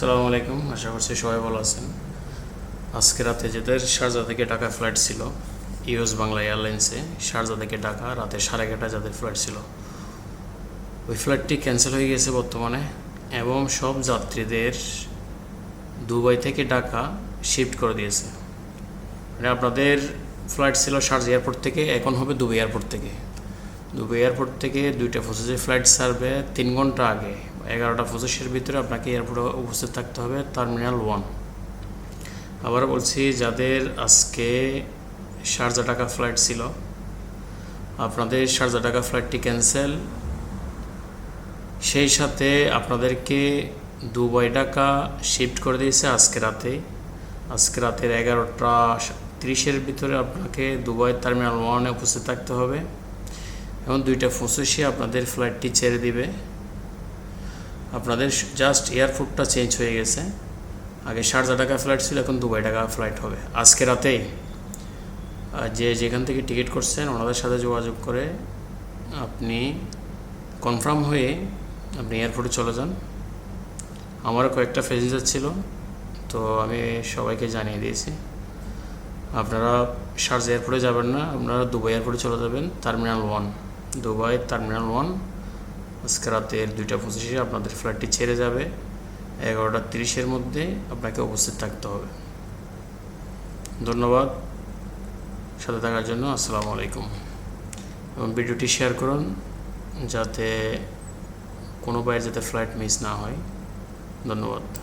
আসসালামু আলাইকুম। আশা করছি সবাই ভালো আছেন। আজকে রাতে যাদের শারজা থেকে ঢাকা ফ্লাইট ছিল ইউএস বাংলা এয়ারলাইন্সে। শারজা থেকে ঢাকা রাতে সাড়ে এগারোটা যাদের ফ্লাইট ছিল। ওই ফ্লাইটটি ক্যান্সেল হয়ে গেছে বর্তমানে এবং সব যাত্রীদের দুবাই থেকে ঢাকা শিফট করে দিয়েছে। মানে আপনাদের ফ্লাইট ছিল শারজা এয়ারপোর্ট থেকে, এখন হবে দুবাই এয়ারপোর্ট থেকে। দুবাই এয়ারপোর্ট থেকে দুইটা পঁচিশে ফ্লাইট ছাড়বে তিন ঘণ্টা আগে। এগারোটা পঁচিশের ভিতরে আপনাকে এয়ারপোর্টে উপস্থিত থাকতে হবে, টার্মিনাল ওয়ান। আবার বলছি, যাদের আজকে শারজা টাকা ফ্লাইট ছিল, আপনাদের শারজা টাকা ফ্লাইটটি ক্যান্সেল। সেই সাথে আপনাদেরকে দুবাই টাকা শিফট করে দিয়েছে আজকে রাতে। আজকে রাতের এগারোটা তিরিশের ভিতরে আপনাকে দুবাই টার্মিনাল ওয়ানে উপস্থিত থাকতে হবে এবং দুইটা পঁচিশে আপনাদের ফ্লাইটটি ছেড়ে দিবে। আপনাদের জাস্ট এয়ারপোর্টটা চেঞ্জ হয়ে গেছে। আগে শারজা টাকা ফ্লাইট ছিল, এখন দুবাই টাকা ফ্লাইট হবে। আজকে রাতেই যে যেখান থেকে টিকিট করছেন, ওনাদের সাথে যোগাযোগ করে আপনি কনফার্ম হয়ে আপনি এয়ারপোর্টে চলে যান। আমারও কয়েকটা প্যাসেঞ্জার ছিল, তো আমি সবাইকে জানিয়ে দিয়েছি। আপনারা শারজা এয়ারপোর্টে যাবেন না, আপনারা দুবাই এয়ারপোর্টে চলে যাবেন terminal one Dubai terminal one আজকে রাতের দুইটা পঁচিশে আপনাদের ফ্লাইটটি ছেড়ে যাবে। এগারোটা তিরিশের মধ্যে আপনাকে উপস্থিত থাকতে হবে। ধন্যবাদ। সাথে থাকার জন্য আসসালামু আলাইকুম। এবং ভিডিওটি শেয়ার করুন যাতে কোনো বাইরে যাতে ফ্লাইট মিস না হয়। ধন্যবাদ।